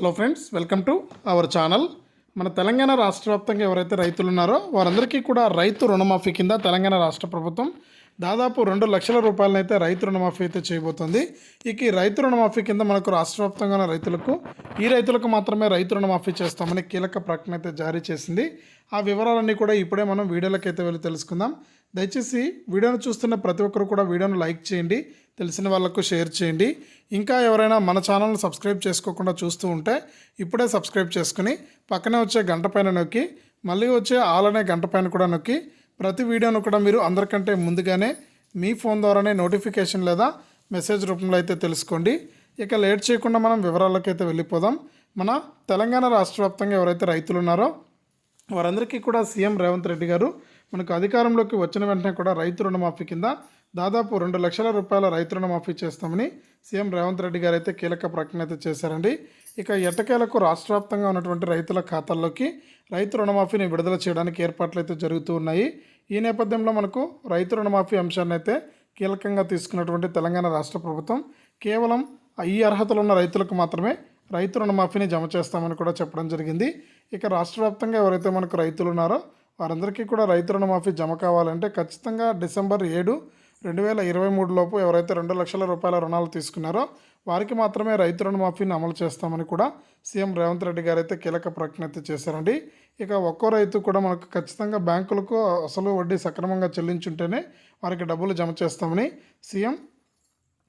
Hello friends welcome to our channel. మన తెలంగాణ రాష్ట్ర వ్యాప్తంగా ఎవరైతే రైతులు ఉన్నారో వారందరికీ కూడా రైతు రుణమాఫీ కింద తెలంగాణ రాష్ట్ర ప్రభుత్వం దాదాపు రెండు లక్షల రూపాయలనైతే రైతు రుణమాఫీ అయితే చేయబోతుంది. ఇక ఈ రైతు రుణమాఫీ కింద మనకు రాష్ట్ర వ్యాప్తంగా ఉన్న రైతులకు ఈ రైతులకు మాత్రమే రైతు రుణమాఫీ చేస్తామని కీలక ప్రకటన అయితే జారీ చేసింది. ఆ వివరాలన్నీ కూడా ఇప్పుడే మనం వీడియోలోకి అయితే వెళ్ళి తెలుసుకుందాం. దయచేసి వీడియోను చూస్తున్న ప్రతి ఒక్కరు కూడా వీడియోను లైక్ చేయండి తెలిసిన వాళ్ళకు షేర్ చేయండి. ఇంకా ఎవరైనా మన ఛానల్ను సబ్స్క్రైబ్ చేసుకోకుండా చూస్తూ ఉంటే ఇప్పుడే సబ్స్క్రైబ్ చేసుకుని పక్కనే వచ్చే గంట పైన నొక్కి మళ్ళీ వచ్చే ఆల్ అనే గంట పైన కూడా నొక్కి ప్రతి వీడియోను కూడా మీరు అందరికంటే ముందుగానే మీ ఫోన్ ద్వారానే నోటిఫికేషన్ లేదా మెసేజ్ రూపంలో అయితే తెలుసుకోండి. ఇక లేట్ చేయకుండా మనం వివరాలకైతే వెళ్ళిపోదాం. మన తెలంగాణ రాష్ట్ర వ్యాప్తంగా ఎవరైతే రైతులు ఉన్నారో వారందరికీ కూడా సీఎం రేవంత్ రెడ్డి గారు మనకు అధికారంలోకి వచ్చిన వెంటనే కూడా రైతు రుణమాఫీ కింద దాదాపు రెండు లక్షల రూపాయల రైతు రుణమాఫీ చేస్తామని సీఎం రేవంత్ రెడ్డి గారు అయితే కీలక ప్రకటన అయితే చేశారండి. ఇక ఎట్టకేలకు రాష్ట్ర వ్యాప్తంగా ఉన్నటువంటి రైతుల ఖాతాల్లోకి రైతు రుణమాఫీని విడుదల చేయడానికి ఏర్పాట్లు అయితే జరుగుతూ ఉన్నాయి. ఈ నేపథ్యంలో మనకు రైతు రుణమాఫీ అంశాన్ని అయితే కీలకంగా తీసుకున్నటువంటి తెలంగాణ రాష్ట్ర ప్రభుత్వం కేవలం ఈ అర్హతలు ఉన్న రైతులకు మాత్రమే రైతు రుణమాఫీని జమ చేస్తామని కూడా చెప్పడం జరిగింది. ఇక రాష్ట్ర వ్యాప్తంగా ఎవరైతే మనకు రైతులు ఉన్నారో వారందరికీ కూడా రైతు రుణమాఫీ జమ కావాలంటే ఖచ్చితంగా డిసెంబర్ ఏడు రెండు వేల ఇరవై మూడు లోపు ఎవరైతే రెండు లక్షల రూపాయల రుణాలు తీసుకున్నారో వారికి మాత్రమే రైతు రుణమాఫీని అమలు చేస్తామని కూడా సీఎం రేవంత్ రెడ్డి గారు అయితే కీలక ప్రకటన అయితే చేశారండి. ఇక ఒక్కో రైతు కూడా మనకు ఖచ్చితంగా బ్యాంకులకు అసలు వడ్డీ సక్రమంగా చెల్లించుంటేనే వారికి డబ్బులు జమ చేస్తామని సీఎం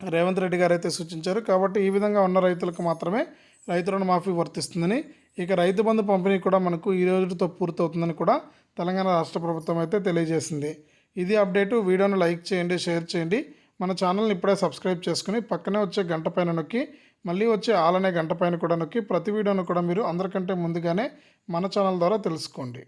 రేవంత్ రెడ్డి గారు అయితే సూచించారు. కాబట్టి ఈ విధంగా ఉన్న రైతులకు మాత్రమే రైతు రుణమాఫీ వర్తిస్తుందని ఇక రైతు బంధు పంపిణీ కూడా మనకు ఈ రోజుతో పూర్తవుతుందని కూడా తెలంగాణ రాష్ట్ర ప్రభుత్వం అయితే తెలియజేసింది. ఇది అప్డేటు. వీడియోను లైక్ చేయండి షేర్ చేయండి. మన ఛానల్ని ఇప్పుడే సబ్స్క్రైబ్ చేసుకుని పక్కనే వచ్చే గంట పైన నొక్కి మళ్ళీ వచ్చే ఆలనే గంట పైన కూడా నొక్కి ప్రతి వీడియోను కూడా మీరు అందరికంటే ముందుగానే మన ఛానల్ ద్వారా తెలుసుకోండి.